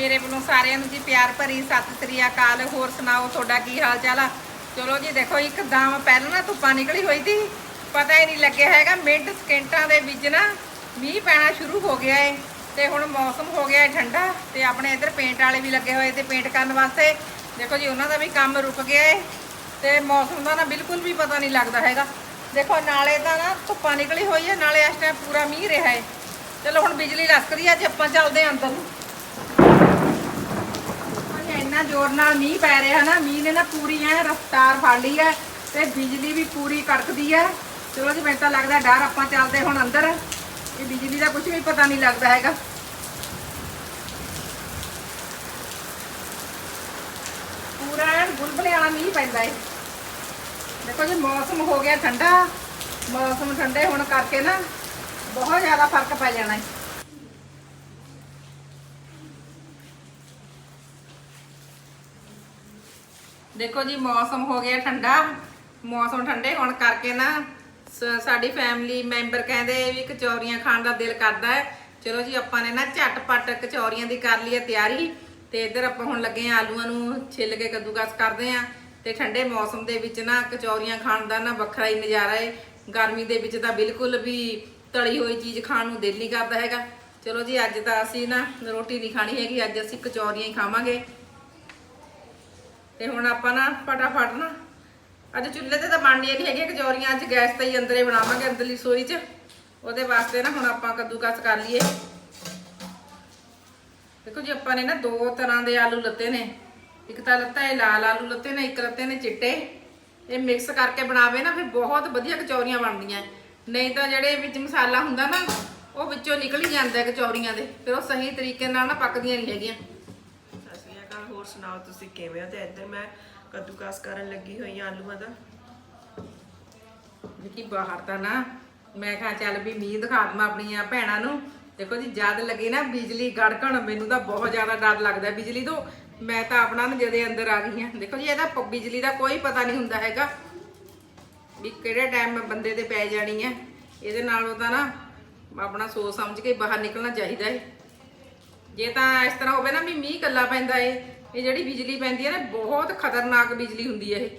ਮੇਰੇ ਵੱਲੋਂ ਸਾਰਿਆਂ ਨੂੰ ਜੀ ਪਿਆਰ ਭਰੀ ਸਤਿ ਸ੍ਰੀ ਅਕਾਲ। ਹੋਰ ਸੁਣਾਓ, ਤੁਹਾਡਾ ਕੀ ਹਾਲ ਚਾਲ ਆ? ਚਲੋ ਜੀ, ਦੇਖੋ ਇੱਕਦਮ ਪਹਿਲਾਂ ਨਾ ਧੁੱਪਾਂ ਨਿਕਲੀ ਹੋਈ ਸੀ। ਪਤਾ ਹੀ ਨਹੀਂ ਲੱਗਿਆ ਹੈਗਾ, ਮਿੰਟ ਸਕਿੰਟਾਂ ਦੇ ਵਿੱਚ ਨਾ ਮੀਂਹ ਪੈਣਾ ਸ਼ੁਰੂ ਹੋ ਗਿਆ ਏ। ਤੇ ਹੁਣ ਮੌਸਮ ਹੋ ਗਿਆ ਏ ਠੰਡਾ ਤੇ ਆਪਣੇ ਇੱਧਰ ਪੇਂਟ ਵਾਲੇ ਵੀ ਲੱਗੇ ਹੋਏ ਤੇ ਪੇਂਟ ਕਰਨ ਵਾਸਤੇ। ਦੇਖੋ ਜੀ, ਉਹਨਾਂ ਦਾ ਵੀ ਕੰਮ ਰੁਕ ਗਿਆ ਏ ਤੇ ਮੌਸਮ ਦਾ ਨਾ ਬਿਲਕੁਲ ਵੀ ਪਤਾ ਨਹੀਂ ਲੱਗਦਾ ਹੈਗਾ। ਦੇਖੋ, ਨਾਲੇ ਤਾਂ ਨਾ ਧੁੱਪਾਂ ਨਿਕਲੀ ਹੋਈ ਹੈ ਨਾਲੇ ਇਸ ਟਾਈਮ ਪੂਰਾ ਮੀਂਹ ਰਿਹਾ ਏ। ਚਲੋ, ਹੁਣ ਬਿਜਲੀ ਲੱਸਕਦੀ ਹੈ ਅੱਜ ਆਪਾਂ ਚੱਲਦੇ ਆਂ ਅੰਦਰ ਨੂੰ। ਇੰਨਾ ਜ਼ੋਰ ਨਾਲ ਮੀਂਹ ਪੈ ਰਿਹਾ ਨਾ, ਮੀਂਹ ਨੇ ਨਾ ਪੂਰੀ ਐ ਰਫ਼ਤਾਰ ਫੜ ਲਈ ਐ ਤੇ ਬਿਜਲੀ ਵੀ ਪੂਰੀ ਕੜਕਦੀ ਐ। ਚਲੋ ਜੀ, ਮੈਨੂੰ ਤਾਂ ਲੱਗਦਾ ਡਰ ਆਪਾਂ ਚੱਲਦੇ ਹੁਣ ਅੰਦਰ। ਇਹ ਬਿਜਲੀ ਦਾ ਕੁਝ ਵੀ ਪਤਾ ਨਹੀਂ ਲੱਗਦਾ ਹੈਗਾ। ਪੂਰਾ ਐਨ ਬੁਲਬੁਲੇ ਵਾਲਾ ਮੀਂਹ ਪੈਂਦਾ ਏ। ਦੇਖੋ ਜੀ, ਮੌਸਮ ਹੋ ਗਿਆ ਠੰਡਾ। ਮੌਸਮ ਠੰਡੇ ਹੋਣ ਕਰਕੇ ਨਾ ਬਹੁਤ ਜ਼ਿਆਦਾ ਫ਼ਰਕ ਪੈ ਜਾਣਾ ਏ। ਦੇਖੋ ਜੀ, ਮੌਸਮ ਹੋ ਗਿਆ ਠੰਡਾ। ਮੌਸਮ ਠੰਡੇ ਹੋਣ ਕਰਕੇ ਨਾ ਸ- ਸਾਡੀ ਫੈਮਿਲੀ ਮੈਂਬਰ ਕਹਿੰਦੇ ਵੀ ਕਚੌਰੀਆਂ ਖਾਣ ਦਾ ਦਿਲ ਕਰਦਾ ਹੈ। ਚਲੋ ਜੀ, ਆਪਾਂ ਨੇ ਨਾ ਝਟਪਟ ਕਚੌਰੀਆਂ ਦੀ ਕਰ ਲਈ ਹੈ ਤਿਆਰੀ। ਤੇ ਇੱਧਰ ਆਪਾਂ ਹੁਣ ਲੱਗੇ ਆ ਆਲੂਆਂ ਨੂੰ ਛਿੱਲ ਕੇ ਕੱਦੂਕਸ ਕਰਦੇ ਆ ਤੇ ਠੰਡੇ ਮੌਸਮ ਦੇ ਵਿੱਚ ਨਾ ਕਚੌਰੀਆਂ ਖਾਣ ਦਾ ਨਾ ਵੱਖਰਾ ਹੀ ਨਜ਼ਾਰਾ ਹੈ। ਗਰਮੀ ਦੇ ਵਿੱਚ ਤਾਂ ਬਿਲਕੁਲ ਵੀ ਤਲੀ ਹੋਈ ਚੀਜ਼ ਖਾਣ ਨੂੰ ਦਿਲ ਨਹੀਂ ਕਰਦਾ ਹੈਗਾ। ਚਲੋ ਜੀ, ਅੱਜ ਤਾਂ ਅਸੀਂ ਨਾ ਰੋਟੀ ਨਹੀਂ ਖਾਣੀ ਹੈਗੀ। ਅੱਜ ਅਸੀਂ ਕਚੌਰੀਆਂ ਹੀ ਖਾਵਾਂਗੇ। ਤੇ ਹੁਣ ਆਪਾਂ ਨਾ ਫਟਾਫਟ ਨਾ, ਅੱਜ ਚੁੱਲ੍ਹੇ ਤੇ ਤਾਂ ਬਣਨੀਆਂ ਨਹੀਂ ਹੈਗੀਆਂ ਕਚੌਰੀਆਂ ਅੱਜ ਗੈਸ ਤੇ ਹੀ ਅੰਦਰੇ ਬਣਾਵਾਂਗੇ ਅੰਦਰਲੀ ਸੋਈ 'ਚ। ਉਹਦੇ ਵਾਸਤੇ ਨਾ ਹੁਣ ਆਪਾਂ ਕੱਦੂਕਸ ਕਰ ਲਈਏ। ਦੇਖੋ ਜੀ, ਆਪਾਂ ਨੇ ਨਾ ਦੋ ਤਰ੍ਹਾਂ ਦੇ ਆਲੂ ਲੱਤੇ ਨੇ। ਇੱਕ ਤਾਂ ਲੱਤਾ ਇਹ ਲਾਲ ਆਲੂ ਲੱਤੇ ਨੇ, ਇੱਕ ਲੱਤੇ ਨੇ ਚਿੱਟੇ। ਇਹ ਮਿਕਸ ਕਰਕੇ ਬਣਾਵੇ ਨਾ, ਫਿਰ ਬਹੁਤ ਵਧੀਆ ਕਚੌਰੀਆਂ ਬਣਦੀਆਂ। ਨਹੀਂ ਤਾਂ ਜਿਹੜੇ ਵਿੱਚ ਮਸਾਲਾ ਹੁੰਦਾ ਨਾ, ਉਹ ਵਿੱਚੋਂ ਨਿਕਲ ਹੀ ਜਾਂਦਾ ਕਚੌਰੀਆਂ ਦੇ। ਫਿਰ ਉਹ ਸਹੀ ਤਰੀਕੇ ਨਾਲ ਨਾ ਪੱਕਦੀਆਂ ਨਹੀਂ ਹੈਗੀਆਂ। ਹੋਰ ਸੁਣਾਓ ਤੁਸੀਂ ਕਿਵੇਂ ਹੋ ਤੇ ਇੱਧਰ ਮੈਂ ਕੱਦੂਕਾਸ ਕਰਨ ਲੱਗੀ ਹੋਈ ਹਾਂ ਆਲੂਆਂ ਦਾ। ਵਿੱਕੀ ਬਾਹਰ ਤਾਂ ਨਾ, ਮੈਂ ਕਿਹਾ ਚੱਲ ਵੀ ਮੀਂਹ ਦਿਖਾ ਦਵਾਂ ਆਪਣੀਆਂ ਭੈਣਾਂ ਨੂੰ। ਦੇਖੋ ਜੀ, ਜਦ ਲੱਗੀ ਨਾ ਬਿਜਲੀ ਗੜਕਣ, ਮੈਨੂੰ ਤਾਂ ਬਹੁਤ ਜ਼ਿਆਦਾ ਡਰ ਲੱਗਦਾ ਬਿਜਲੀ ਤੋਂ। ਮੈਂ ਤਾਂ ਆਪਣਾ ਨਾ ਜਦੇ ਅੰਦਰ ਆ ਗਈ ਹਾਂ। ਦੇਖੋ ਜੀ, ਇਹਦਾ ਬਿਜਲੀ ਦਾ ਕੋਈ ਪਤਾ ਨਹੀਂ ਹੁੰਦਾ ਹੈਗਾ ਵੀ ਕਿਹੜੇ ਟਾਈਮ ਬੰਦੇ ਤੇ ਪੈ ਜਾਣੀ ਹੈ। ਇਹਦੇ ਨਾਲ ਉਹਦਾ ਨਾ ਆਪਣਾ ਸੋਚ ਸਮਝ ਕੇ ਬਾਹਰ ਨਿਕਲਣਾ ਚਾਹੀਦਾ ਹੈ। ਜੇ ਤਾਂ ਇਸ ਤਰ੍ਹਾਂ ਹੋਵੇ ਨਾ ਵੀ ਮੀਂਹ ਕੱਲਾ ਪੈਂਦਾ ਏ ਇਹ ਜਿਹੜੀ ਬਿਜਲੀ ਪੈਂਦੀ ਹੈ ਨਾ ਬਹੁਤ ਖਤਰਨਾਕ ਬਿਜਲੀ ਹੁੰਦੀ ਹੈ ਇਹ।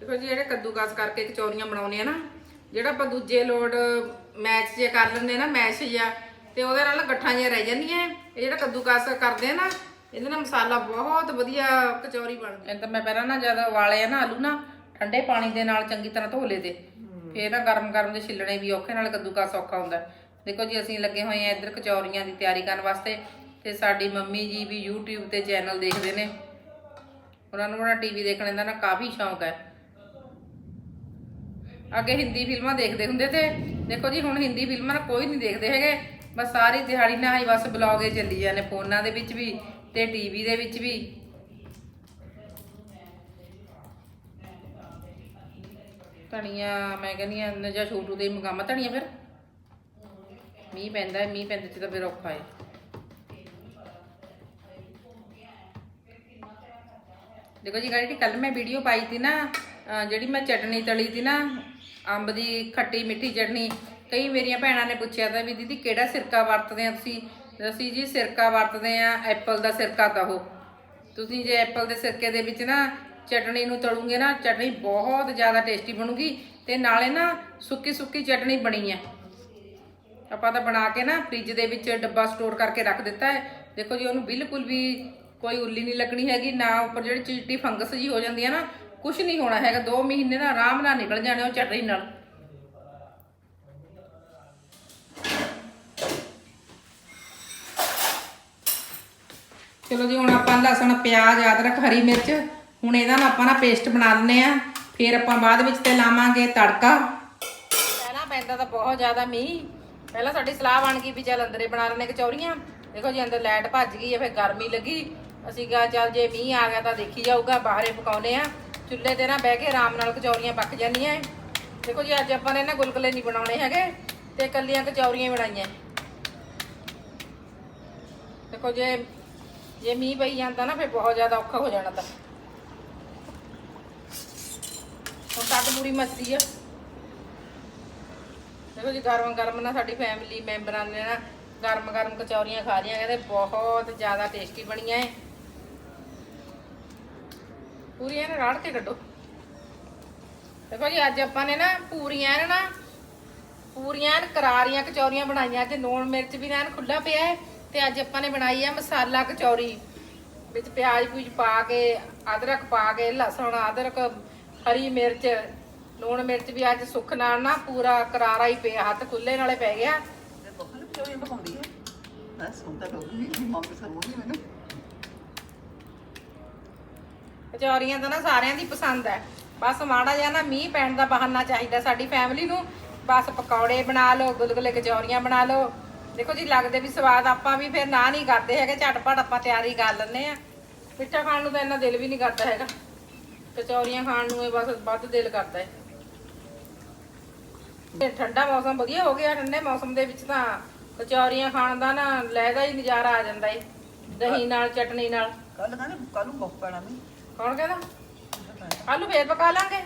ਦੇਖੋ ਜੀ ਜਿਹੜੇ ਕੱਦੂਕਸ ਕਰਕੇ ਕਚੌਰੀਆਂ ਬਣਾਉਨੇ ਆ ਨਾ ਜਿਹੜਾ ਆਪਾਂ ਦੂਜੇ ਲੋਡ ਮੈਚ ਜੇ ਕਰ ਲੈਂਦੇ ਨਾ ਮੈਸ਼ ਜਾਂ ਤੇ ਉਹਦੇ ਨਾਲ ਗੱਠਾਂ ਜਿਹੀਆਂ ਰਹਿ ਜਾਂਦੀਆਂ ਇਹ ਜਿਹੜਾ ਕੱਦੂਕਸ ਕਰਦੇ ਆ ਨਾ ਇਹਦੇ ਨਾਲ ਮਸਾਲਾ ਬਹੁਤ ਵਧੀਆ ਕਚੌਰੀ ਬਣਦੀ। ਹੈ ਤਾਂ ਮੈਂ ਪਹਿਲਾਂ ਨਾ ਜਦ ਉਬਾਲੇ ਆ ਨਾ ਆਲੂ ਨਾ ਠੰਡੇ ਪਾਣੀ ਦੇ ਨਾਲ ਚੰਗੀ ਤਰ੍ਹਾਂ ਧੋ ਲਏ ਤੇ। ਫੇਰ ਨਾ ਗਰਮ ਗਰਮ ਦੇ ਛਿੱਲਣੇ ਵੀ ਔਖੇ ਨਾਲ ਕੱਦੂਕਸ ਔਖਾ ਹੁੰਦਾ। ਦੇਖੋ ਜੀ, ਅਸੀਂ ਲੱਗੇ ਹੋਏ ਆ ਇੱਧਰ ਕਚੌਰੀਆਂ ਦੀ ਤਿਆਰੀ ਕਰਨ ਵਾਸਤੇ ਤੇ ਸਾਡੀ ਮੰਮੀ ਜੀ ਵੀ YouTube ਤੇ ਚੈਨਲ ਦੇਖਦੇ ਨੇ। ਉਹਨਾਂ ਨੂੰ ਨਾ ਟੀਵੀ ਦੇਖਣ ਦਾ ਨਾ ਕਾਫੀ ਸ਼ੌਂਕ ਹੈ। ਅੱਗੇ ਹਿੰਦੀ ਫਿਲਮਾਂ ਦੇਖਦੇ ਹੁੰਦੇ ਤੇ, ਦੇਖੋ ਜੀ, ਹੁਣ ਹਿੰਦੀ ਫਿਲਮਾਂ ਨਾ ਕੋਈ ਨਹੀਂ ਦੇਖਦੇ ਹੈਗੇ। ਬਸ ਸਾਰੀ ਦਿਹਾੜੀ ਨਾ ਹੀ ਬਸ ਬਲੌਗੇ ਚੱਲੀ ਜਾਂਦੇ, ਫੋਨਾਂ ਦੇ ਵਿੱਚ ਵੀ ਤੇ ਟੀਵੀ ਦੇ ਵਿੱਚ ਵੀ। ਧਨੀਆ, ਮੈਂ ਕਹਿੰਦੀ ਆ ਜਾਂ ਛੋਟੂ ਦੇ ਮੰਗਾਮਾ ਧਨੀਆ ਫਿਰ। ਮੀਂਹ ਪੈਂਦਾ ਹੈ, ਮੀਂਹ ਪੈਂਦੇ ਚ ਤਾਂ ਫਿਰ ਔਖਾ ਹੈ ਦੇਖੋ ਜੀ ਗਾੜੀ ਕੱਲ ਮੈਂ ਵੀਡੀਓ ਪਾਈ ਤੀ ਨਾ ਜਿਹੜੀ ਮੈਂ ਚਟਣੀ ਤਲੀ ਤੀ ਨਾ ਅੰਬ ਦੀ ਖੱਟੀ ਮਿੱਠੀ ਚਟਣੀ ਕਈ ਮੇਰੀਆਂ ਭੈਣਾਂ ਨੇ ਪੁੱਛਿਆ ਤਾਂ ਵੀ ਦੀਦੀ ਕਿਹੜਾ ਸਿਰਕਾ ਵਰਤਦੇ ਆ ਤੁਸੀਂ? ਅਸੀਂ ਜੀ ਸਿਰਕਾ ਵਰਤਦੇ ਆ ਐਪਲ ਦਾ ਸਿਰਕਾ ਕਹੋ। ਤੁਸੀਂ ਜੇ ਐਪਲ ਦੇ ਸਿਰਕੇ ਦੇ ਵਿੱਚ ਨਾ ਚਟਣੀ ਨੂੰ ਤਲੂਗੇ ਨਾ ਚਟਣੀ ਬਹੁਤ ਜ਼ਿਆਦਾ ਟੇਸਟੀ ਬਣੂਗੀ ਤੇ ਨਾਲੇ ਨਾ ਸੁੱਕੀ ਸੁੱਕੀ ਚਟਣੀ ਬਣੀ ਹੈ। ਆਪਾਂ ਤਾਂ ਬਣਾ ਕੇ ਨਾ ਫ੍ਰਿਜ ਦੇ ਵਿੱਚ ਡੱਬਾ ਸਟੋਰ ਕਰਕੇ ਰੱਖ ਦਿੱਤਾ ਹੈ। ਦੇਖੋ ਜੀ, ਉਹਨੂੰ ਬਿਲਕੁਲ ਵੀ ਕੋਈ ਉੱਲੀ ਨਹੀਂ ਲੱਗਣੀ ਹੈਗੀ, ਨਾ ਉੱਪਰ ਜਿਹੜੀ ਚਿੱਟੀ ਫੰਗਸ ਜੀ ਹੋ ਜਾਂਦੀ ਹੈ ਨਾ ਕੁਝ ਨਹੀਂ ਹੋਣਾ ਹੈਗਾ। 2 ਮਹੀਨੇ ਨਾ ਆਰਾਮ ਨਾਲ ਨਿਕਲ ਜਾਣੇ ਉਹ ਚਟਨੀ ਨਾਲ। ਚਲੋ ਜੀ, ਹੁਣ ਆਪਾਂ ਲਸਣ, ਪਿਆਜ਼, ਅਦਰਕ, ਹਰੀ ਮਿਰਚ, ਹੁਣ ਇਹਦਾ ਨਾ ਆਪਾਂ ਨਾ ਪੇਸਟ ਬਣਾ ਲੈਂਦੇ ਆ ਫਿਰ ਆਪਾਂ ਬਾਅਦ ਵਿੱਚ ਤੇ ਲਾਵਾਂਗੇ ਤੜਕਾ। ਪਹਿਲਾਂ ਪੈਂਦਾ ਤਾਂ ਬਹੁਤ ਜ਼ਿਆਦਾ ਮੀਂਹ। ਪਹਿਲਾਂ ਸਾਡੀ ਸਲਾਹ ਬਣ ਗਈ ਵੀ ਚੱਲ ਅੰਦਰੇ ਬਣਾ ਲੈਣੇ ਕਚੌਰੀਆਂ ਦੇਖੋ ਜੀ, ਅੰਦਰ ਲਾਈਟ ਭੱਜ ਗਈ ਹੈ, ਫਿਰ ਗਰਮੀ ਲੱਗੀ। ਅਸੀਂ ਕਿਹਾ ਚੱਲ ਜੇ ਮੀਂਹ ਆ ਗਿਆ ਤਾਂ ਦੇਖੀ ਜਾਊਗਾ, ਬਾਹਰੇ ਪਕਾਉਨੇ ਆ। ਚੁੱਲ੍ਹੇ ਤੇ ਨਾ ਬਹਿ ਕੇ ਆਰਾਮ ਨਾਲ ਕਚੌਰੀਆਂ ਪੱਕ ਜਾਂਦੀਆਂ ਦੇਖੋ ਜੀ, ਅੱਜ ਆਪਾਂ ਨੇ ਨਾ ਗੁਲਗੁਲੇ ਨਹੀਂ ਬਣਾਉਣੇ ਹੈਗੇ ਤੇ ਕੱਲੀਆਂ ਕਚੌਰੀਆਂ ਹੀ ਬਣਾਈਆਂ ਦੇਖੋ ਜੇ ਜੇ ਮੀਂਹ ਪਈ ਜਾਂਦਾ ਨਾ, ਫਿਰ ਬਹੁਤ ਜ਼ਿਆਦਾ ਔਖਾ ਹੋ ਜਾਣਾ ਤਾਂ। ਹੁਣ ਤੱਕ ਪੂਰੀ ਮੱਚਦੀ ਆ। ਦੇਖੋ ਜੀ, ਗਰਮ ਗਰਮ ਨਾ ਸਾਡੀ ਫੈਮਿਲੀ ਮੈਂਬਰਾਂ ਨੇ ਨਾ ਗਰਮ ਗਰਮ ਕਚੌਰੀਆਂ ਖਾ ਰਹੀਆਂ, ਕਹਿੰਦੇ ਬਹੁਤ ਜ਼ਿਆਦਾ ਟੇਸਟੀ ਬਣੀਆਂ ਏ ਪੂਰੀਆਂ ਨੇ ਰਾੜ ਕੇ ਕੱਢੋ। ਦੇਖੋ ਜੀ, ਅੱਜ ਆਪਾਂ ਨੇ ਨਾ ਪੂਰੀਆਂ ਨਾ, ਪੂਰੀਆਂ ਕਰਾਰੀਆਂ ਕਚੌਰੀਆਂ ਬਣਾਈਆਂ ਤੇ ਲੂਣ ਮਿਰਚ ਵੀ ਐਨ ਖੁੱਲਾ ਪਿਆ ਹੈ ਤੇ ਅੱਜ ਆਪਾਂ ਨੇ ਬਣਾਈ ਆ ਮਸਾਲਾ ਕਚੌਰੀ। ਵਿੱਚ ਪਿਆਜ਼ ਪੂਜ ਪਾ ਕੇ, ਅਦਰਕ ਪਾ ਕੇ, ਲਸਣ, ਅਦਰਕ, ਹਰੀ ਮਿਰਚ ਨੂਣ ਮਿਰਚ ਵੀ ਅੱਜ ਸੁੱਖ ਨਾਲ ਨਾ ਪੂਰਾ ਕਰਾਰਾ ਹੀ ਪਿਆ ਹੱਥ ਖੁੱਲੇ ਨਾਲੇ ਪੈ ਗਿਆ। ਤੇ ਪਕਾਉਂਦੀ ਹੈ ਮੈਨੂੰ। ਕਚੌਰੀਆਂ ਨਾ ਸਾਰਿਆਂ ਦੀ ਪਸੰਦ ਹੈ। ਬਸ ਮਾੜਾ ਜਿਹਾ ਨਾ ਮੀਂਹ ਪੈਣ ਦਾ ਬਹਾਨਾ ਚਾਹੀਦਾ ਸਾਡੀ ਫੈਮਿਲੀ ਨੂੰ। ਬਸ ਪਕੌੜੇ ਬਣਾ ਲਓ ਗੁਲਗੁਲੇ ਕਚੌਰੀਆਂ ਬਣਾ ਲਓ। ਦੇਖੋ ਜੀ ਲੱਗਦੇ ਵੀ ਸਵਾਦ ਆਪਾਂ ਵੀ ਫਿਰ ਨਾ ਨਹੀਂ ਕਰਦੇ ਹੈਗੇ ਝਟਪਟ ਆਪਾਂ ਤਿਆਰੀ ਕਰ ਲੈਂਦੇ ਆ ਮਿੱਠਾ ਖਾਣ ਨੂੰ ਤਾਂ ਇੰਨਾ ਦਿਲ ਵੀ ਨਹੀਂ ਕਰਦਾ ਹੈਗਾ। ਕਚੌਰੀਆਂ ਖਾਣ ਨੂੰ ਇਹ ਬਸ ਵੱਧ ਦਿਲ ਕਰਦਾ ਹੈ। ਠੰਡਾ ਮੌਸਮ ਵਧੀਆ ਹੋ ਗਿਆ ਠੰਡੇ ਮੌਸਮ ਦੇ ਵਿੱਚ ਤਾਂ ਕਚੌਰੀਆਂ ਖਾਣ ਦਾ ਨਾ ਲੈਦਾ ਹੀ ਨਜ਼ਾਰਾ ਆ ਜਾਂਦਾ ਏ ਦਹੀਂ ਨਾਲ ਚਟਨੀ ਨਾਲ। ਕੱਲ ਕਹਿੰਦੇ ਕੱਲ ਨੂੰ ਬਹੁਤ ਪੈਣਾ ਨਹੀਂ ਕੌਣ ਕਹਿੰਦਾ? ਆਲੂ ਫੇਰ ਪਕਾ ਲਾਂਗੇ।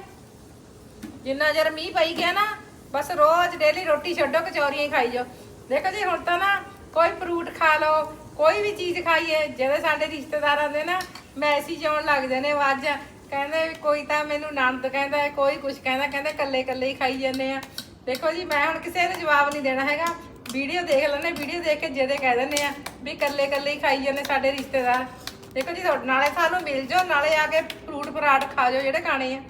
ਜਿੰਨਾ ਚਿਰ ਮੀਂਹ ਪਈ ਗਿਆ ਨਾ ਬਸ ਰੋਜ਼ ਡੇਲੀ ਰੋਟੀ ਛੱਡੋ ਕਚੌਰੀਆਂ ਹੀ ਖਾਈ ਜਾਓ। ਦੇਖੋ ਜੀ ਹੁਣ ਤਾਂ ਨਾ ਕੋਈ ਫਰੂਟ ਖਾ ਲਓ ਕੋਈ ਵੀ ਚੀਜ਼ ਖਾਈਏ ਜਿਹੜੇ ਸਾਡੇ ਰਿਸ਼ਤੇਦਾਰਾਂ ਦੇ ਨਾ ਮੈਸੇਜ ਆਉਣ ਲੱਗਦੇ ਨੇ ਅੱਜ ਕਹਿੰਦੇ ਕੋਈ ਤਾਂ ਮੈਨੂੰ ਨਣਦ ਕਹਿੰਦਾ ਕੋਈ ਕੁਝ ਕਹਿੰਦਾ ਕਹਿੰਦੇ ਕੱਲੇ ਕੱਲੇ ਹੀ ਖਾਈ ਜਾਂਦੇ ਆ। ਦੇਖੋ ਜੀ, ਮੈਂ ਹੁਣ ਕਿਸੇ ਨੂੰ ਜਵਾਬ ਨਹੀਂ ਦੇਣਾ ਹੈਗਾ। ਵੀਡੀਓ ਦੇਖ ਲੈਣੇ ਵੀਡੀਓ ਦੇਖ ਕੇ ਜਿਹਦੇ ਕਹਿ ਦਿੰਦੇ ਆ ਵੀ ਕੱਲੇ ਕੱਲੇ ਹੀ ਖਾਈ ਜਾਂਦੇ ਸਾਡੇ ਰਿਸ਼ਤੇਦਾਰ। ਦੇਖੋ ਜੀ, ਤੁਹਾਡੇ ਨਾਲੇ ਸਾਨੂੰ ਮਿਲ ਜਾਓ, ਨਾਲੇ ਆ ਕੇ ਫਰੂਟ ਫਰਾਟ ਖਾ ਜਾਓ ਜਿਹੜੇ ਖਾਣੇ ਆ।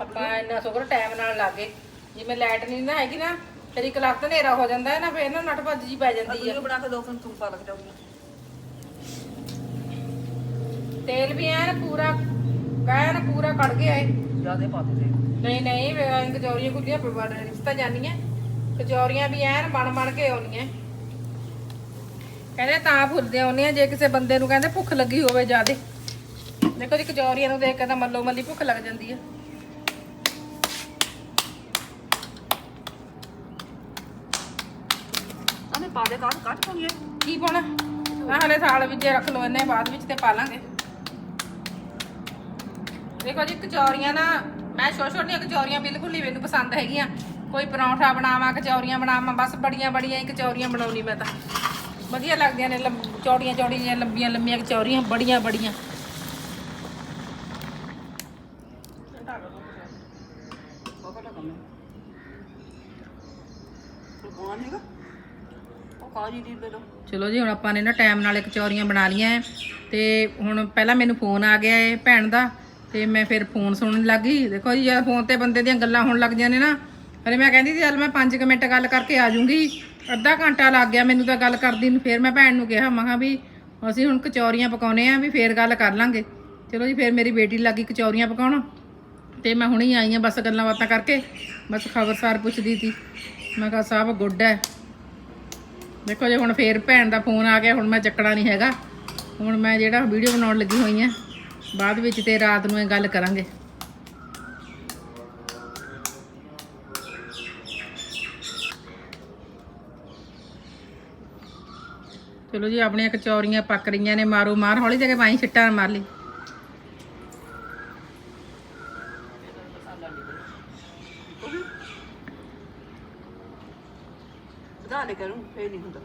ਆਪਾਂ ਇੰਨਾ ਸ਼ੁਕਰ ਟਾਈਮ ਨਾਲ ਲੱਗੇ। ਜਿਵੇਂ ਲਾਈਟ ਨਹੀਂ ਨਾ ਹੈਗੀ ਨਾ ਫਿਰ ਇੱਕ ਲੱਖ ਹਨੇਰਾ ਹੋ ਜਾਂਦਾ ਹੈ ਨਾ ਫਿਰ ਨਾ ਨੱਟ ਭੱਜ ਜੀ ਪੈ ਜਾਂਦੀ ਹੈ ਬਣਾ ਕੇ ਦੋ ਫਿਰ ਤੂੰ ਪਾ ਲੱਗ ਜਾਊਗੀ ਤੇਲ ਵੀ ਐਨ ਪੂਰਾ ਐਨ ਪੂਰਾ ਕੜ ਗਿਆ ਏ। ਜਿਆਦੇ ਪਾ ਦੇ ਦੇ ਨਹੀਂ ਨਹੀਂ ਵੇ ਐਂ ਕਚੌਰੀਆਂ ਕੁੱਲੀਆਂ ਪਵਾੜ ਰਿਸ਼ਤਾ ਜਾਨੀਆਂ ਕਚੌਰੀਆਂ ਵੀ ਐਨ ਬਣ ਬਣ ਕੇ ਆਉਣੀਆਂ। ਕਹਿੰਦੇ ਤਾਂ ਫੁੱਲਦੇ ਆਉਣੀਆਂ ਜੇ ਕਿਸੇ ਬੰਦੇ ਨੂੰ ਕਹਿੰਦੇ ਭੁੱਖ ਲੱਗੀ ਹੋਵੇ ਜਿਆਦੇ। ਦੇਖੋ ਜੀ ਕਚੌਰੀਆਂ ਨੂੰ ਦੇਖ ਕੇ ਤਾਂ ਮੱਲੋ ਮੱਲੀ ਭੁੱਖ ਲੱਗ ਜਾਂਦੀ ਹੈ ਪਾ ਦੇ ਕਾਟ ਕਾਟ ਪਾਉਣੀ ਕੀ ਪਾਉਣਾ? ਆਹ ਹਲੇ ਸਾਲ ਵਿੱਚ ਰੱਖ ਲਓ ਇਹਨੇ, ਬਾਅਦ ਵਿੱਚ ਤੇ ਪਾ ਲਾਂਗੇ। ਦੇਖੋ ਜੀ, ਕਚੌਰੀਆਂ ਨਾ, ਮੈਂ ਛੋਟੀਆਂ ਛੋਟੀਆਂ ਕਚੌਰੀਆਂ ਬਿਲਕੁਲ ਹੀ ਮੈਨੂੰ ਪਸੰਦ ਹੈਗੀਆਂ। ਕੋਈ ਪਰੌਂਠਾ ਬਣਾਵਾਂ, ਕਚੌਰੀਆਂ ਬਣਾਵਾਂ, ਬਸ ਬੜੀਆਂ ਬੜੀਆਂ ਹੀ ਕਚੌਰੀਆਂ ਬਣਾਉਣੀ ਮੈਂ ਤਾਂ। ਵਧੀਆ ਲੱਗਦੀਆਂ ਨੇ, ਲੰਬ- ਚੌੜੀਆਂ ਚੌੜੀਆਂ, ਲੰਬੀਆਂ ਲੰਬੀਆਂ ਕਚੌਰੀਆਂ, ਬੜੀਆਂ ਬੜੀਆਂ ਬਾਬਾ ਦਾ ਕੰਮ ਹੈ ਤੂੰ ਕੋਣ ਨਹੀਂਗਾ ਉਹ ਦੀ ਦੇ ਦੋ ਚਲੋ ਜੀ, ਹੁਣ ਆਪਾਂ ਨੇ ਨਾ ਟਾਈਮ ਨਾਲ ਕਚੌਰੀਆਂ ਬਣਾ ਲੀਆਂ ਐ। ਤੇ ਹੁਣ ਪਹਿਲਾਂ ਮੈਨੂੰ ਫੋਨ ਆ ਗਿਆ ਏ ਭੈਣ ਦਾ, ਤੇ ਮੈਂ ਫਿਰ ਫੋਨ ਸੁਣਨ ਲੱਗ ਗਈ। ਦੇਖੋ ਜੀ ਜਦ ਫੋਨ ਤੇ ਬੰਦੇ ਦੀਆਂ ਗੱਲਾਂ ਹੋਣ ਲੱਗ ਜਾਂਦੀਆਂ ਨੇ ਨਾ। ਅਰੇ ਮੈਂ ਕਹਿੰਦੀ ਸੀ, ਚੱਲ ਮੈਂ 5 ਮਿੰਟ ਗੱਲ ਕਰਕੇ ਆ ਜੂੰਗੀ। ਅੱਧਾ ਘੰਟਾ ਲੱਗ ਗਿਆ ਮੈਨੂੰ ਤਾਂ ਗੱਲ ਕਰਦੀ ਨੂੰ। ਫਿਰ ਮੈਂ ਭੈਣ ਨੂੰ ਕਿਹਾ, ਮੈਂ ਕਿਹਾ ਵੀ ਅਸੀਂ ਹੁਣ ਕਚੌਰੀਆਂ ਪਕਾਉਨੇ ਆ, ਵੀ ਫੇਰ ਗੱਲ ਕਰ ਲਾਂਗੇ। ਚਲੋ ਜੀ, ਫਿਰ ਮੇਰੀ ਬੇਟੀ ਲੱਗੀ ਕਚੌਰੀਆਂ ਪਕਾਉਣ। ਤੇ ਮੈਂ ਹੁਣੇ ਆਈ ਆ ਬਸ ਗੱਲਾਂ ਬਾਤਾਂ ਕਰਕੇ। ਬਸ ਖਬਰਸਾਰ ਪੁੱਛਦੀ ਸੀ। ਮੈਂ ਕਿਹਾ ਸਭ ਗੁੱਡ ਹੈ ਦੇਖੋ ਜੇ ਹੁਣ ਫੇਰ ਭੈਣ ਦਾ ਫੋਨ ਆ ਗਿਆ, ਹੁਣ ਮੈਂ ਚੱਕਣਾ ਨਹੀਂ ਹੈਗਾ। ਹੁਣ ਮੈਂ ਜਿਹੜਾ ਵੀਡੀਓ ਬਣਾਉਣ ਲੱਗੀ ਹੋਈ ਆ ਬਾਅਦ ਵਿੱਚ ਤੇ ਰਾਤ ਨੂੰ ਇਹ ਗੱਲ ਕਰਾਂਗੇ। ਚਲੋ ਜੀ, ਆਪਣੀਆਂ ਕਚੌਰੀਆਂ ਪੱਕ ਰਹੀਆਂ ਨੇ ਮਾਰੋ ਮਾਰ ਹੌਲੀ ਜਗ੍ਹਾ ਪਾਈ ਛਿੱਟਾ ਮਾਰ ਲਈ ਵਧਾ ਲੈ ਕਰੂੰ ਫੇਰ ਨਹੀਂ ਹੁੰਦਾ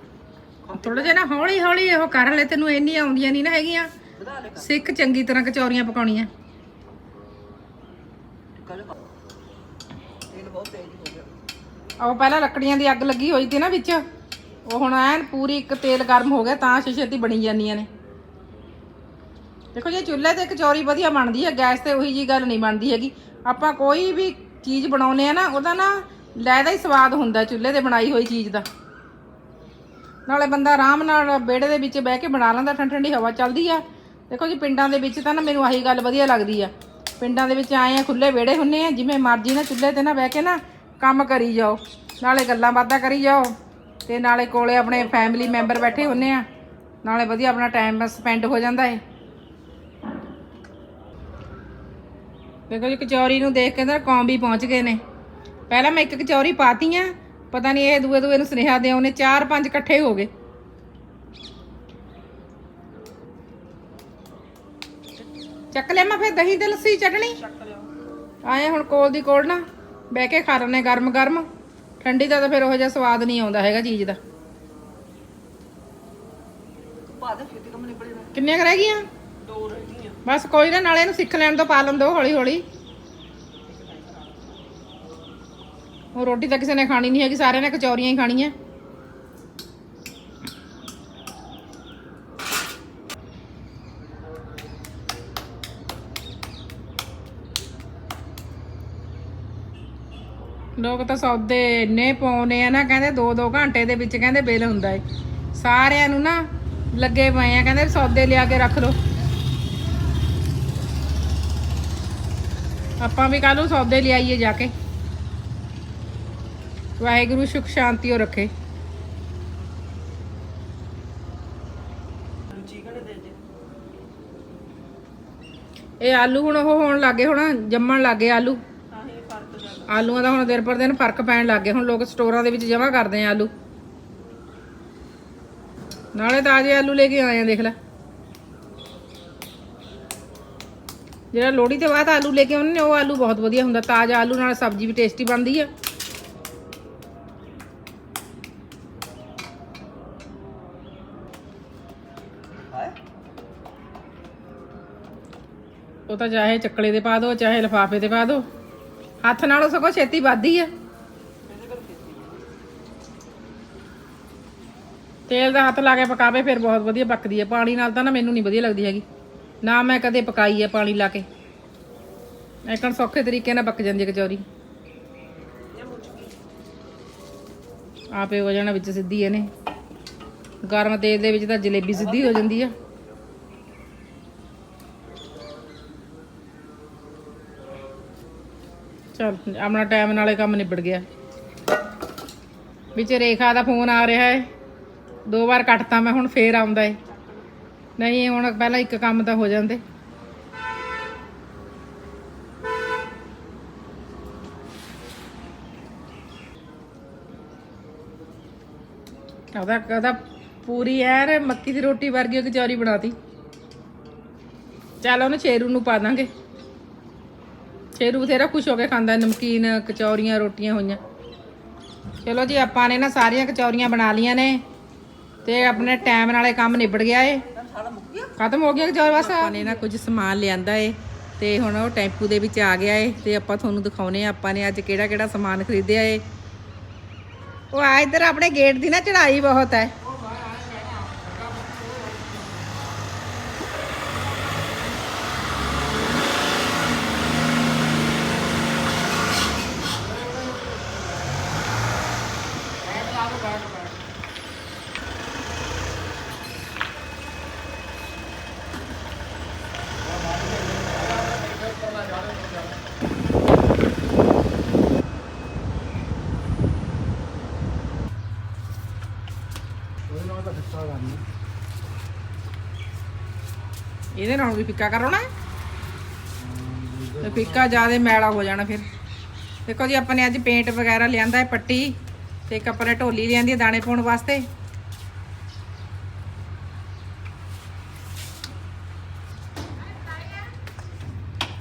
ਥੋੜਾ ਜਿਹਾ ਨਾ ਹੌਲੀ ਹੌਲੀ ਇਹੋ ਕਰ ਲੈ ਤੈਨੂੰ ਇੰਨੀ ਆਉਂਦੀਆਂ ਨਹੀਂ ਨਾ ਹੈਗੀਆਂ। ਵਧਾ ਲੈ ਕਰ। ਸਿੱਖ ਚੰਗੀ ਤਰ੍ਹਾਂ ਕਚੌਰੀਆਂ ਪਕਾਉਣੀਆਂ। ਕੱਲ ਤੇਲ ਬਹੁਤ ਤੇਜ਼ ਹੋ ਗਿਆ। ਉਹ ਪਹਿਲਾਂ ਲੱਕੜੀਆਂ ਦੀ ਅੱਗ ਲੱਗੀ ਹੋਈ ਸੀ ਨਾ ਵਿੱਚ। ਉਹ ਹੁਣ ਐਨ ਪੂਰੀ ਇੱਕ ਤੇਲ ਗਰਮ ਹੋ ਗਿਆ ਤਾਂ ਛੇਤੀ ਬਣੀ ਜਾਂਦੀਆਂ ਨੇ। ਦੇਖੋ ਜੇ ਚੁੱਲ੍ਹੇ ਤੇ ਕਚੌਰੀ ਵਧੀਆ ਬਣਦੀ ਹੈ ਗੈਸ ਤੇ ਉਹੀ ਜੀ ਗੱਲ ਨਹੀਂ ਬਣਦੀ ਹੈਗੀ। ਆਪਾਂ ਕੋਈ ਵੀ ਚੀਜ਼ ਬਣਾਉਨੇ ਆ ਨਾ ਉਹਦਾ ਨਾ ਲੈਦਾ ਹੀ ਸਵਾਦ ਹੁੰਦਾ ਚੁੱਲ੍ਹੇ ਤੇ ਬਣਾਈ ਹੋਈ ਚੀਜ਼ ਦਾ। ਨਾਲੇ ਬੰਦਾ ਆਰਾਮ ਨਾਲ ਵਿਹੜੇ ਦੇ ਵਿੱਚ ਬਹਿ ਕੇ ਬਣਾ ਲੈਂਦਾ ਠੰਡੀ ਠੰਡੀ ਹਵਾ ਚੱਲਦੀ ਆ। ਦੇਖੋ ਜੀ, ਪਿੰਡਾਂ ਦੇ ਵਿੱਚ ਤਾਂ ਨਾ ਮੈਨੂੰ ਆਹੀ ਗੱਲ ਵਧੀਆ ਲੱਗਦੀ ਆ। ਪਿੰਡਾਂ ਦੇ ਵਿੱਚ ਆਏ ਆ ਖੁੱਲੇ ਵਿਹੜੇ ਹੁੰਨੇ ਆ, ਜਿਵੇਂ ਮਰਜ਼ੀ ਨਾ ਚੁੱਲ੍ਹੇ ਤੇ ਨਾ ਬਹਿ ਕੇ ਨਾ ਕੰਮ ਕਰੀ ਜਾਓ। ਨਾਲੇ ਗੱਲਾਂ ਬਾਤਾਂ ਕਰੀ ਜਾਓ। ਤੇ ਨਾਲੇ ਕੋਲੇ ਆਪਣੇ ਫੈਮਿਲੀ ਮੈਂਬਰ ਬੈਠੇ ਹੁੰਨੇ ਆ। ਨਾਲੇ ਵਧੀਆ ਆਪਣਾ ਟਾਈਮ ਸਪੈਂਡ ਹੋ ਜਾਂਦਾ ਏ। ਦੇਖੋ ਜੀ, ਕਚੌਰੀ ਨੂੰ ਦੇਖ ਕੇ ਤਾਂ ਵੀ ਪਹੁੰਚ ਗਏ ਨੇ। ਪਹਿਲਾਂ ਮੈਂ ਇੱਕ ਕਚੌਰੀ ਪਾਤੀ ਆ ਪਤਾ ਨਹੀਂ ਇਹ ਦੂਏ ਦੂਏ ਨੂੰ ਸੁਨੇਹਾ ਦੇ ਉਹਨੇ ਚਾਰ ਪੰਜ ਇਕੱਠੇ ਹੋ ਗਏ। ਚੱਕ ਲਿਆ ਮੈਂ ਫਿਰ ਦਹੀਂ ਤੇ ਲੱਸੀ ਚਟਣੀ? ਆਏ ਹੁਣ ਕੋਲ ਦੀ ਕੋਲ ਨਾ ਬਹਿ ਕੇ ਖਾ ਲੈਣੇ ਗਰਮ ਗਰਮ। ਠੰਡੀ ਦਾ ਤਾਂ ਫਿਰ ਉਹੋ ਜਿਹਾ ਸਵਾਦ ਨਹੀਂ ਆਉਂਦਾ ਹੈਗਾ ਚੀਜ਼ ਦਾ। ਨਾ ਕਿੰਨੀਆਂ ਰਹਿ ਗਈਆਂ? ਦੋ ਰਹਿ ਗਈਆਂ। ਬਸ ਕੋਈ ਨਾ ਨਾਲੇ ਇਹਨੂੰ ਸਿੱਖ ਲੈਣ ਤੋਂ ਪਾ ਲੈਣ ਦੋ ਹੌਲੀ ਹੌਲੀ। ਉਹ ਰੋਟੀ ਤਾਂ ਕਿਸੇ ਨੇ ਖਾਣੀ ਨਹੀਂ ਹੈਗੀ, ਸਾਰਿਆਂ ਨੇ ਕਚੌਰੀਆਂ ਹੀ ਖਾਣੀਆਂ। ਲੋਕ ਤਾਂ ਸੌਦੇ ਇੰਨੇ ਪਾਉਨੇ ਆ ਨਾ, ਕਹਿੰਦੇ 2-2 ਘੰਟੇ ਦੇ ਵਿੱਚ ਕਹਿੰਦੇ ਬਿੱਲ ਹੁੰਦਾ ਏ। ਸਾਰਿਆਂ ਨੂੰ ਨਾ ਲੱਗੇ ਪਏ ਆ, ਕਹਿੰਦੇ ਸੌਦੇ ਲਿਆ ਕੇ ਰੱਖ ਲਓ। ਆਪਾਂ ਵੀ ਕੱਲ ਨੂੰ ਸੌਦੇ ਲਿਆਈਏ ਜਾ ਕੇ। ਵਾਹਿਗੁਰੂ ਸੁਖ ਸ਼ਾਂਤੀ ਉਹ ਰੱਖੇ। ਇਹ ਆਲੂ ਹੁਣ ਉਹ ਹੋਣ ਲੱਗੇ ਹੁਣ, ਜੰਮਣ ਲੱਗੇ ਆਲੂ। ਆਲੂਆਂ ਦਾ ਹੁਣ ਦਿਨ ਪਰ ਦਿਨ ਫ਼ਰਕ ਪੈਣ ਲੱਗ ਗਿਆ, ਹੁਣ ਲੋਕ ਸਟੋਰਾਂ ਦੇ ਵਿੱਚ ਜਮਾ ਕਰਦੇ ਆ ਆਲੂ। ਨਾਲੇ ਤਾਜ਼ੇ ਆਲੂ ਲੈ ਕੇ ਆਏ ਆ, ਦੇਖ ਲੈ। ਜਿਹੜਾ ਲੋੜੀ ਤੇ ਬਾਅਦ ਆਲੂ ਲੈ ਕੇ ਆਉਂਦੇ ਨੇ, ਉਹ ਆਲੂ ਬਹੁਤ ਵਧੀਆ ਹੁੰਦਾ, ਤਾਜ਼ਾ ਆਲੂ ਨਾਲ ਸਬਜ਼ੀ ਵੀ ਟੇਸਟੀ ਬਣਦੀ ਆ। ਉਹ ਤਾਂ ਚਾਹੇ ਚੱਕਲੇ ਦੇ ਪਾ ਦਿਓ ਚਾਹੇ ਲਫਾਫੇ ਦੇ ਪਾ ਦਿਓ ਹੱਥ ਨਾਲੋਂ ਸਗੋਂ ਛੇਤੀ ਵੱਧਦੀ ਆ। ਤੇਲ ਦਾ ਹੱਥ ਲਾ ਕੇ ਪਕਾਵੇ, ਫਿਰ ਬਹੁਤ ਵਧੀਆ ਪੱਕਦੀ ਹੈ ਪਾਣੀ ਨਾਲ ਤਾਂ ਨਾ ਮੈਨੂੰ ਨਹੀਂ ਵਧੀਆ ਲੱਗਦੀ ਹੈਗੀ। ਨਾ ਮੈਂ ਕਦੇ ਪਕਾਈ ਹੈ ਪਾਣੀ ਲਾ ਕੇ। ਐਕਣ ਸੌਖੇ ਤਰੀਕੇ ਨਾਲ ਪੱਕ ਜਾਂਦੀ ਹੈ ਕਚੌਰੀ। ਆਪੇ ਹੋ ਜਾਣਾ ਵਿੱਚ ਸਿੱਧੀ ਇਹਨੇ। ਗਰਮ ਤੇਲ ਦੇ ਵਿੱਚ ਤਾਂ ਜਲੇਬੀ ਸਿੱਧੀ ਹੋ ਜਾਂਦੀ ਆ। ਚਲ ਆਪਣਾ ਟਾਈਮ ਨਾਲੇ ਕੰਮ ਨਿਬੜ ਗਿਆ। ਵਿੱਚ ਰੇਖਾ ਦਾ ਫੋਨ ਆ ਰਿਹਾ ਹੈ। ਦੋ ਵਾਰ ਕੱਟਤਾ ਮੈਂ, ਹੁਣ ਫੇਰ ਆਉਂਦਾ ਏ ਨਹੀਂ ਹੁਣ ਪਹਿਲਾਂ ਇੱਕ ਕੰਮ ਤਾਂ ਹੋ ਜਾਂਦੇ। ਉਹਦਾ ਉਹਦਾ ਪੂਰੀ ਐਰ ਮੱਕੀ ਦੀ ਰੋਟੀ ਵਰਗੀ ਉਹ ਕਚੌਰੀ ਬਣਾਤੀ। ਚੱਲ ਉਹਨੂੰ ਛੇਰੂ ਨੂੰ ਪਾ ਦਾਂਗੇ। ਛੇਰੂ ਬਥੇਰਾ ਖੁਸ਼ ਹੋ ਕੇ ਖਾਂਦਾ, ਨਮਕੀਨ, ਕਚੌਰੀਆਂ, ਰੋਟੀਆਂ ਹੋਈਆਂ। ਚਲੋ ਜੀ, ਆਪਾਂ ਨੇ ਨਾ ਸਾਰੀਆਂ ਕਚੌਰੀਆਂ ਬਣਾ ਲੀਆਂ ਨੇ, ਤੇ ਆਪਣੇ ਟਾਈਮ ਨਾਲੇ ਕੰਮ ਨਿਬੜ ਗਿਆ ਏ। ਖਤਮ ਹੋ ਗਿਆ ਕਚੌਰ ਬਸ? ਆਪਾਂ ਨੇ ਨਾ ਕੁਝ ਸਮਾਨ ਲਿਆਂਦਾ ਏ, ਤੇ ਹੁਣ ਉਹ ਟੈਂਪੂ ਦੇ ਵਿੱਚ ਆ ਗਿਆ ਏ, ਤੇ ਆਪਾਂ ਤੁਹਾਨੂੰ ਦਿਖਾਉਨੇ ਆ, ਆਪਾਂ ਨੇ ਅੱਜ ਕਿਹੜਾ ਕਿਹੜਾ ਸਮਾਨ ਖਰੀਦਿਆ ਏ। ਉਹ ਆ ਇੱਧਰ ਆਪਣੇ ਗੇਟ ਦੀ ਨਾ ਚੜਾਈ ਬਹੁਤ ਹੈ ਇਹਦੇ ਨਾਲ ਵੀ ਫਿੱਕਾ ਕਰਾਉਣਾ ਤੇ ਫਿੱਕਾ ਜ਼ਿਆਦਾ ਮੈਲਾ ਹੋ ਜਾਣਾ ਫਿਰ। ਦੇਖੋ ਜੀ, ਆਪਾਂ ਨੇ ਅੱਜ ਪੇਂਟ ਵਗੈਰਾ ਲਿਆਂਦਾ ਹੈ, ਪੱਟੀ ਤੇ ਇੱਕ ਆਪਾਂ ਨੇ ਢੋਲੀ ਲਿਆਂਦੀ ਹੈ ਦਾਣੇ ਪਾਉਣ ਵਾਸਤੇ।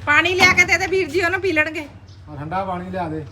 ਪਾਣੀ ਲਿਆ ਕੇ ਦੇ ਦੇ ਵੀਰ ਜੀ, ਉਹਨੂੰ ਪੀ ਲੈਣਗੇ। ਠੰਡਾ ਪਾਣੀ ਲਿਆ ਦੇ।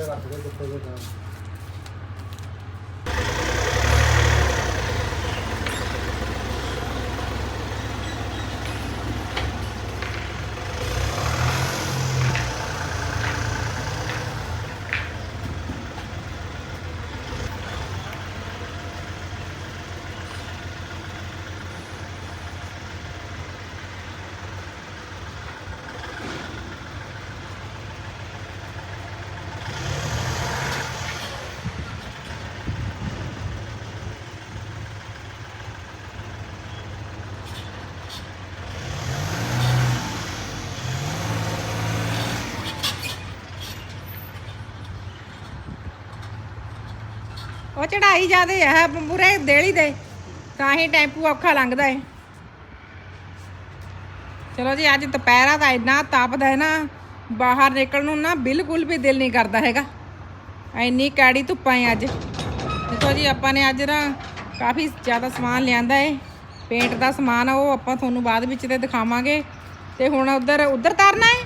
ਉਹ ਪਾਸ ਤੇ ਰੱਖ ਦੇ ਕੁੱਤੇ ਦੇ ਨਾਲ ਚੜਾਈ ਜਾਦੇ ਹੈ ਮੂਰੇ ਦੇਲੀ ਦੇ। ਤਾਂ ਹੀ ਟੈਂਪੂ ਔਖਾ ਲੰਘਦਾ ਏ। ਚਲੋ ਜੀ, ਅੱਜ ਦੁਪਹਿਰਾ ਤਾਂ ਇੰਨਾ ਤਾਪਦਾ ਹੈ ਨਾ, ਬਾਹਰ ਨਿਕਲਣ ਨੂੰ ਨਾ ਬਿਲਕੁਲ ਵੀ ਦਿਲ ਨਹੀਂ ਕਰਦਾ ਹੈਗਾ। ਇੰਨੀ ਕੈੜੀ ਧੁੱਪਾਂ ਏ ਅੱਜ। ਦੇਖੋ ਜੀ, ਆਪਾਂ ਨੇ ਅੱਜ ਨਾ ਕਾਫੀ ਜ਼ਿਆਦਾ ਸਮਾਨ ਲਿਆਂਦਾ ਏ। ਪੇਂਟ ਦਾ ਸਮਾਨ ਆ, ਉਹ ਆਪਾਂ ਤੁਹਾਨੂੰ ਬਾਅਦ ਵਿੱਚ ਤੇ ਦਿਖਾਵਾਂਗੇ। ਤੇ ਹੁਣ ਉਧਰ ਉਧਰ ਤਰਨਾ ਏ?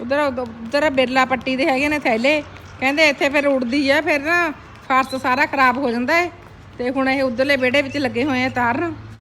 ਉਧਰ ਉਧਰ ਬਿਰਲਾ ਪੱਟੀ ਦੇ ਹੈਗੇ ਨੇ ਥੈਲੇ। ਕਹਿੰਦੇ ਇੱਥੇ ਫਿਰ ਉੜਦੀ ਆ, ਫਿਰ ਨਾ ਫਰਸ਼ ਸਾਰਾ ਖਰਾਬ ਹੋ ਜਾਂਦਾ ਹੈ ਤੇ ਹੁਣ ਇਹ ਉਧਰਲੇ ਵਿਹੜੇ ਵਿੱਚ ਲੱਗੇ ਹੋਏ ਆ ਤਾਰਨ।